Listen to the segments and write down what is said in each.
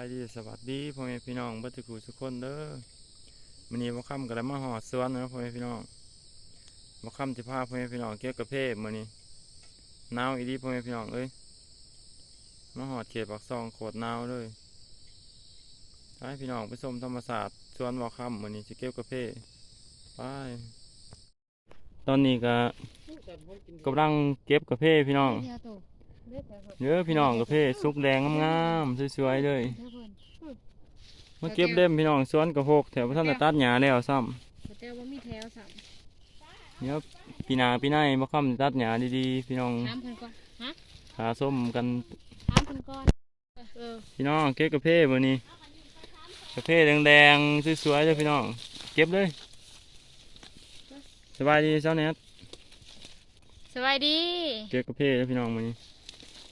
ายดีสวัสดีพ่อแม่พี่น้องบัตรกูทุกคนเด้อมันนี้มาค่ำกันแล้วมาหอดสวนนะพ่อแม่พี่น้องมาค่ำที่พาพ่อแม่พี่น้องเกี่ยวกับเพศมื้อนี้หนาวอีดีพ่อแม่พี่น้องเอ้ยมาหอดเขตปากซองโคตรหนาวเลยให้พี่น้องไปชมธรรมศาสตร์สวนวอค่ำมื้อนี้จะเกี่ยวกับเพศไปตอนนี้ก็กำลังเก็บกาแฟพี่น้อง เดี๋ยวโตเด็ดแล้วเพิ่นเยอะพี่น้องกาแฟสุกแดงงามๆสวยๆเลยเดี๋ยวเพิ่นมาเก็บเล่มพี่น้องสวนกระหกแถวพระท่านได้ตัดหญ้าแล้วซ้แต่ว่ามีแถวสามำเดี๋ยวปีหนาปีหน้ามาค่ำตัดหญ้าดีๆพี่น้องถามเพิ่นก่อนฮะขาส้มกันถามเพิ่นก่อนเออพี่น้องเก็บกระเพาะมื้อนี้กระเพาะแดงๆสวยๆเลยพี่น้องเก็บเลยสบายดีเจ้าเนี้ยสวัสดี เก็บกระเพาะเลยพี่น้องมื้อนี้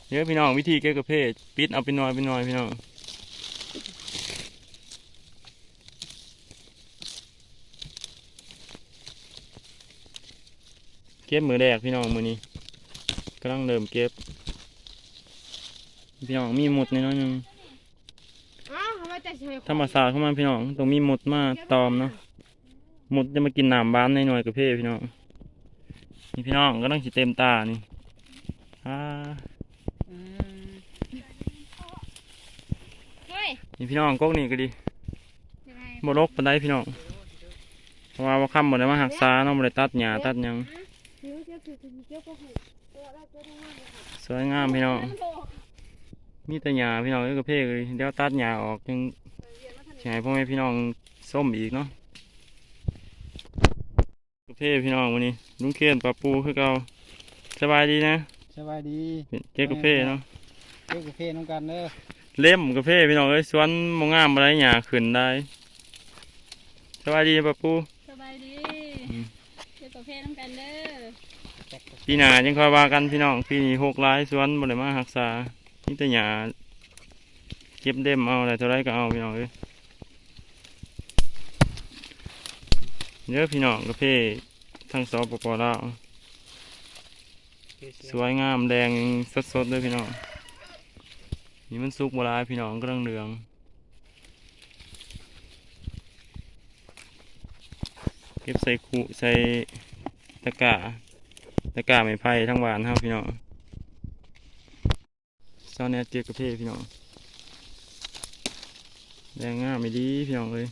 เดี๋ยวพี่น้องวิธีเก็บกระเพาะปิดเอาเป็นหน่อยเป็นหน่อยพี่น้องเก็บมือแรกพี่น้องมื้อนี้กำลังเริ่มเก็บ พี่น้องมีหมดในน้อยหนึงอ้าวทำไมแต่ใช่ธรรมศาสตร์เข้ามาพี่น้องต้องมีหมดมาตอมเนาะหมดจะมากินน้ำบ้านในหน่วยกระเพาะพี่น้องนี่พี่น้องก็ต้องสิเต็มตานี่อ่า อืมเฮ้ย นี่พี่น้องกกนี่ก็ดียังไงบรกปันไดพี่น้องเพราะว่าว่าค่ำหมดแล้วมาหักษาเนาะบ่ได้ตัดหญ้าตัดหยังเดี๋ยวเดี๋ยวเดี๋ยวเดี๋ยวก็ให้ตัวแรกตัวนึงมาสวยงามพี่น้องมีแต่หญ้าพี่น้องเอ้ยกระเพาะเลยเดี๋ยวตัดหญ้าออกจึงสิให้พ่อแม่พี่น้องส้มอีกเนาะกระเพาะพี่น้องวันนี้ลุงเคียนปลาปูคือเก่าสบายดีนะสบายดีเก็บกาแฟเนาะเล่นกาแฟน้องกันเด้อ เล่มกาแฟพี่น้องเอ้ยสวนมงงามอะไรหยาขึ้นได้สบายดีปะปูสบายดีอืมเดี๋ยวกาแฟน้ำกันเด้อปีหน้ายังคอยว่ากันพี่น้องปีนี้หกหลายสวนบ่ได้มารักษานี่แต่หยาเก็บเล่มเอาอะไรเท่าไรก็เอาพี่น้องเอ้ยเยอะพี่น้องกาแฟทั้งสองปปลาวสวยงามแดงสดๆเลยพี่น้อง นี่มันสุกโบราณพี่น้องก็เรื่องเหลืองเก็บใส่คุใส่ตะกร้าตะกร้าไม้ไผ่ทั้งหวานครับพี่น้องเจ้าเนี่ยเจ็บกระเพาะพี่น้องแดงงามไม่ดีพี่น้องเลย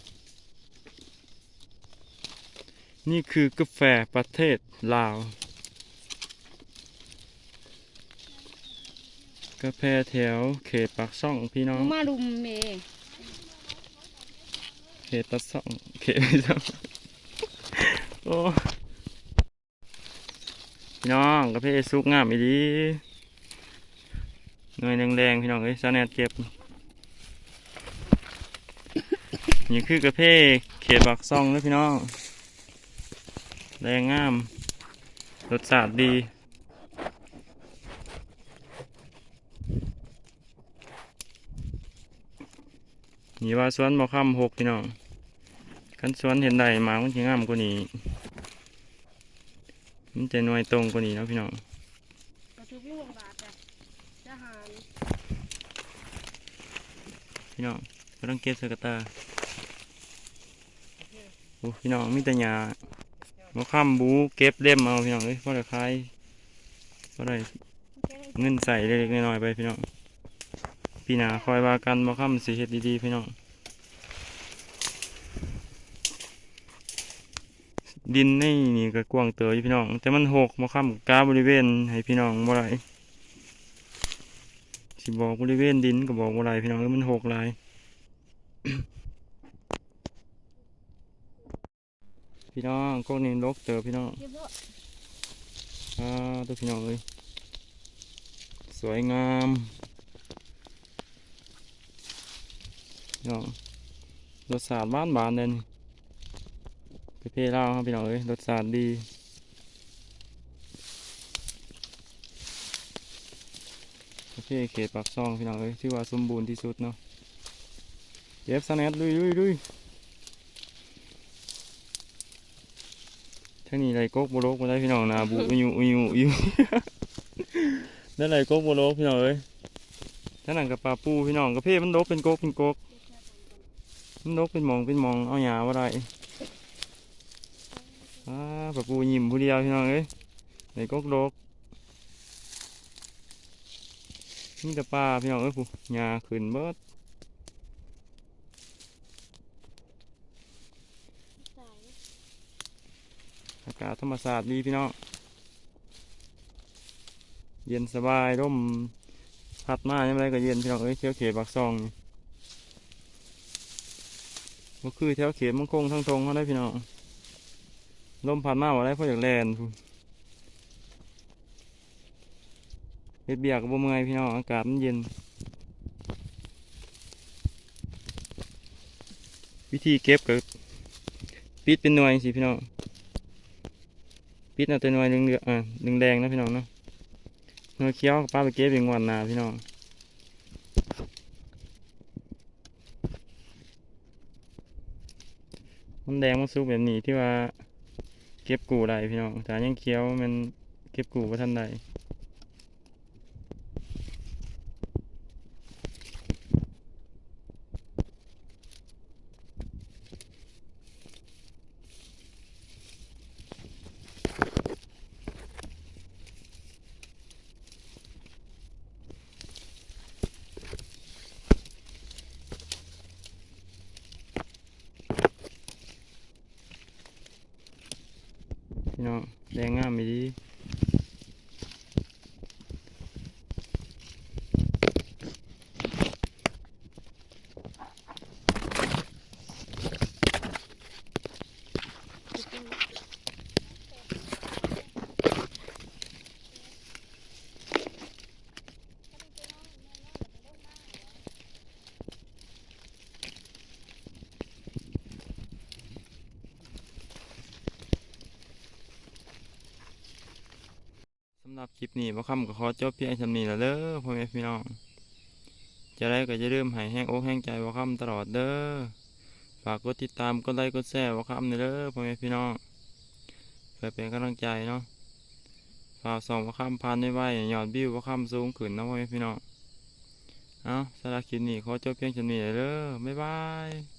นี่คือกาแฟประเทศลาวาแฟแถวเขตปากช่องพี่น้อง มาลุมเมเขตปากช่อง เขตปากช่องโอ้พี่น้องกาแฟสุกงามอีดีหน่วยแดงๆพี่น้องเอ้ยซาแนตเก็บนี่คือกาแฟเขตปากช่องเลยพี่น้องแดงงามรสชาติดี นี่ว่าสวนบ่ค่ำหกพี่น้องคันสวนเห็นได้หมามันจะงามกว่านี้มันจะน่วยตรงกว่านี้นะพี่น้องกระทุกลูกบาทจ้ะทหารพี่น้องก็ต้องเก็บสกตาโอ้พี่น้องมีแต่หญ้าบ่ค่ำบูเก็บเล่มเอาพี่น้องเอ้ยพอได้ขายพอได้เงินใส่เล็กๆน้อยๆไปพี่น้อง ปีหน้าคอยว่ากันบ่ค่ำสิเฮ็ดดีๆพี่น้อง ดินในนี่ก็กว้างเตออยู่พี่น้อง แต่มันหกบ่ค่ำกาบริเวณให้พี่น้องบ่ได้สิบอกบริเวณดินก็บอกบ่ได้พี่น้องเอ้ยมันหกหลายพี่น้องกล้องนี้ลกเตอพี่น้องอ่าตัวพี่น้องเอ้ยสวยงาม พี่น้องรสชาติบ้านบานเลยนี่ไปเพลาครับพี่น้องเอ้ยรสชาติดีโอเคเขตปากซองพี่น้องเอ้ยที่ว่าสมบูรณ์ที่สุดเนาะเย็บสแนตลุยลุยลุยทั้งนี้ไรกกโบโลกมาได้พี่น้องนาบุอุยุอุยุอุยุนั่นไรกกโบโลกพี่น้องเอ้ยท่านั่นกับปลาปูพี่น้องกระเพาะมันโลกเป็นกกเป็นกก นกเป็นมองเป็นมองเอาหยาว่าไรอ่าปลาปูยิ้มผู้เดียวพี่น้องเอ้ยไรกกโลกนี่แต่ปลาพี่น้องเอ้ยผู้หยาขึ้นเบิดอากาศธรรมศาสตร์ดีพี่น้องเย็นสบายร่มพัดมาอย่างไรก็เย็นพี่น้องเอ้ยเที่ยวเขตบักซองนี่ ก็คือแถวเขตมังคงทั้งทงเขาได้พี่น้องลมพัดมาว่าได้เพราะอยากแลนพูเฮ็ดเบียกกับบ่เมื่อยพี่น้องอากาศมันเย็น วิธีเก็บก็ปิดเป็นหน่วยสิพี่น้องปิดเอาแต่หน่วยเหลืองอ่าแดงนะพี่น้องเนาะหน่วยเขียวก็ป้าไปเก็บเองวันนาพี่น้อง มันแดงมันสุกแบบนี้ที่ว่า เก็บกูได้พี่น้องแต่ยังเคี้ยวมันเก็บกูว่าท่านใด พี่น้องแดงงามดีำหรับคลิปนี้บ่คำก็ขอจบเพียงเท่านี้แล้วเด้อพ่อแม่พี่น้อง จะได้ก็จะเริ่มให้แห้งอกแห้งใจบ่คำตลอดเด้อ ฝากกดติดตามกดไลค์กดแชร์บ่คำนี่เด้อพ่อแม่พี่น้องเพื่อเป็นกำลังใจเนาะ ฝากส่องบ่คำพันไว้ๆยอดวิวบ่คำสูงขึ้นนะพ่อแม่พี่น้อง เอาสำหรับคลิปนี้ขอจบเพียงเท่านี้แล้วเด้อบ๊ายบาย